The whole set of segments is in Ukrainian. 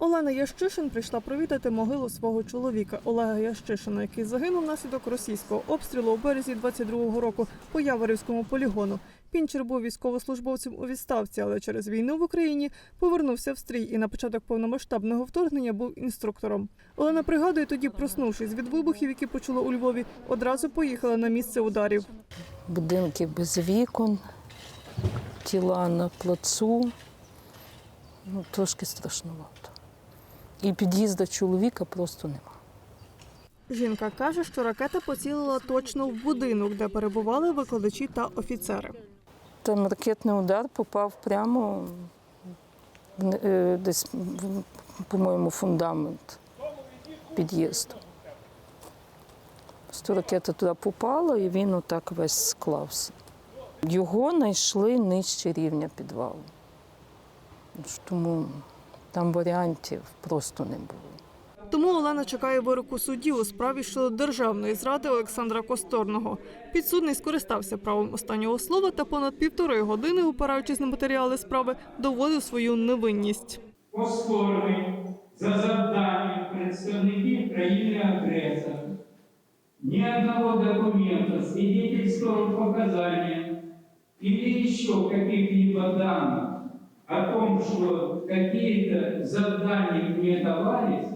Олена Ящишин прийшла провідати могилу свого чоловіка Олега Ящишина, який загинув внаслідок російського обстрілу у березі 22-го року по Яворівському полігону. Пінчер був військовослужбовцем у відставці, але через війну в Україні повернувся в стрій і на початок повномасштабного вторгнення був інструктором. Олена пригадує, тоді, проснувшись від вибухів, які почула у Львові, одразу поїхала на місце ударів. будинки без вікон, тіла на плацу. Ну, трошки страшнувато. І під'їзда чоловіка просто нема. Жінка каже, що ракета поцілила точно в будинок, де перебували викладачі та офіцери. Там ракетний удар попав прямо е, десь, по-моєму, фундамент під'їзду. Просто ракета туди попала, і він отак весь склався. Його знайшли нижче рівня підвалу. Тому там варіантів просто не було. Тому Олена чекає вироку судді у справі щодо державної зради Олександра Косторного. Підсудний скористався правом останнього слова та понад півтори години, опираючись на матеріали справи, доводив свою невинність. Оскорбить за завданням представників країни-агресора. Ни одного документа, свидетельского показания или еще каких-либо данных о том, что какие-то задания мне давались,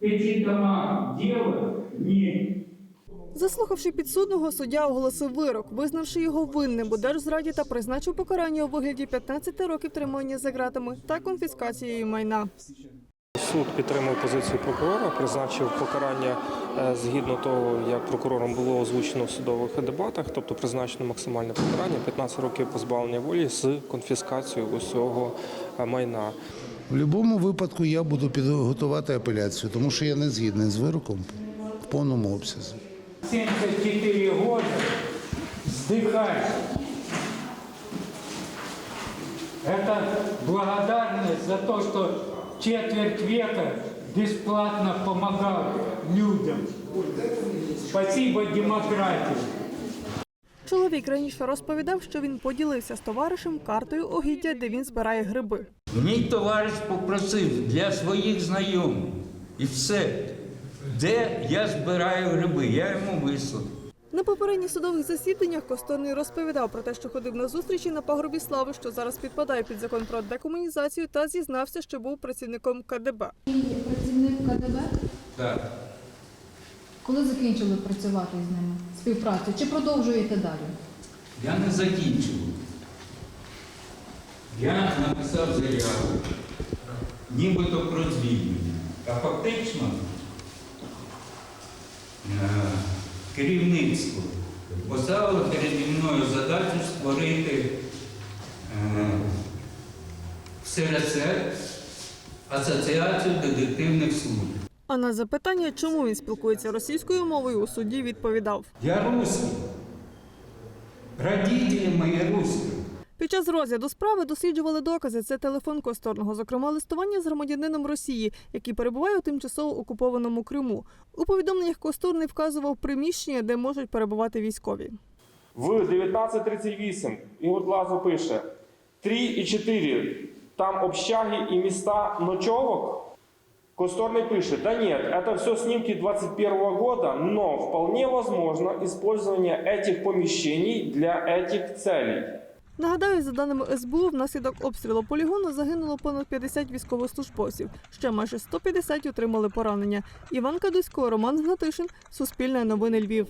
эти дома делать не Заслухавши підсудного, суддя оголосив вирок, визнавши його винним у держзраді та призначив покарання у вигляді 15 років тримання за ґратами та конфіскацією майна. Суд підтримав позицію прокурора, призначив покарання е, згідно того, як прокурором було озвучено в судових дебатах, тобто призначено максимальне покарання 15 років позбавлення волі з конфіскацією усього е, майна. В будь-якому випадку я буду підготувати апеляцію, тому що я не згідний з вироком в повному обсязі. 74 года вздыхать. Это благодарность за то, что четверть века бесплатно помогал людям. Спасибо демократии. Чоловік раніше розповідав, що він поділився з товаришем картою огіддя, де він збирає гриби. Мій товариш попросив для своїх знайомих. І все. Де я збираю гриби, я йому вислав. На попередніх судових засіданнях Косторний розповідав про те, що ходив на зустрічі на пагорбі слави, що зараз підпадає під закон про декомунізацію, та зізнався, що був працівником КДБ. Працівник КДБ. Так. Коли закінчили працювати з ними співпрацю? Чи продовжуєте далі? Я не закінчував. Я написав заяву, нібито про звільнення. А фактично е, керівництво поставило переді мною задачу створити е, в СРСР Асоціацію детективних служб. А на запитання, чому він спілкується російською мовою, у суді відповідав. Я русський. Родителі мої русские. Під час розгляду справи досліджували докази. Це телефон Косторного, зокрема листування з громадянином Росії, який перебуває у тимчасово окупованому Криму. У повідомленнях Косторний вказував приміщення, де можуть перебувати військові. В 19.38 Ігор Лазо пише 3 і 4 там общаги і міста ночовок. Косторный пишет, да нет, это все снимки 21 года, но вполне возможно использование этих помещений для этих целей. Нагадаю, за даними СБУ, внаслідок обстрілу полігону загинуло понад 50 військовослужбовців. Ще майже 150 отримали поранення. Іван Кадусько, Роман Гнатишин, Суспільне новини Львів.